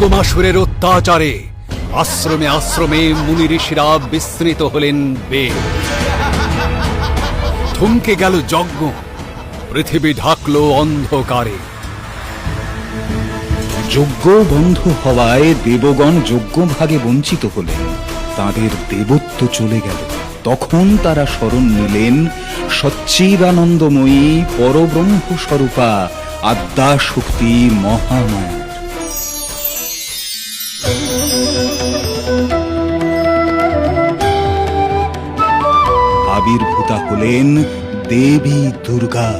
দুর্গমাসুরের অত্যাচারে আশ্রমে আশ্রমে মুনি ঋষিরা বিস্মৃত হলেন বে থমকে গেল যজ্ঞ, পৃথিবী ঢাকলো অন্ধকারে। যজ্ঞ বন্ধ হওয়ায় দেবগণ যজ্ঞ ভাগে বঞ্চিত হলেন। তাদের দেবত্ব চলে গেল। তখন তারা স্মরণ নিলেন, সচ্চিদানন্দময়ী পরব্রহ্ম স্বরূপা আদ্যা শক্তি মহামায়া। আবির্ভূতা হলেন দেবী দুর্গা।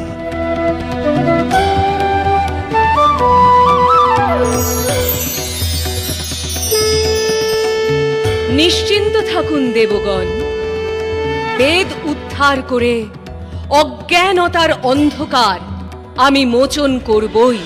নিশ্চিন্ত থাকুন দেবগণ। বেদ উদ্ধার করে অজ্ঞানতার অন্ধকার আমি মোচন করবই।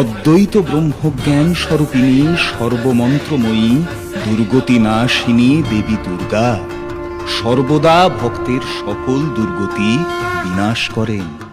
অদ্বৈত ব্রহ্মজ্ঞান স্বরূপিণী সর্বমন্ত্রময়ী দুর্গতি নাশিনী দেবী দুর্গা। সর্বদা ভক্তের সকল দুর্গতি বিনাশ করেন।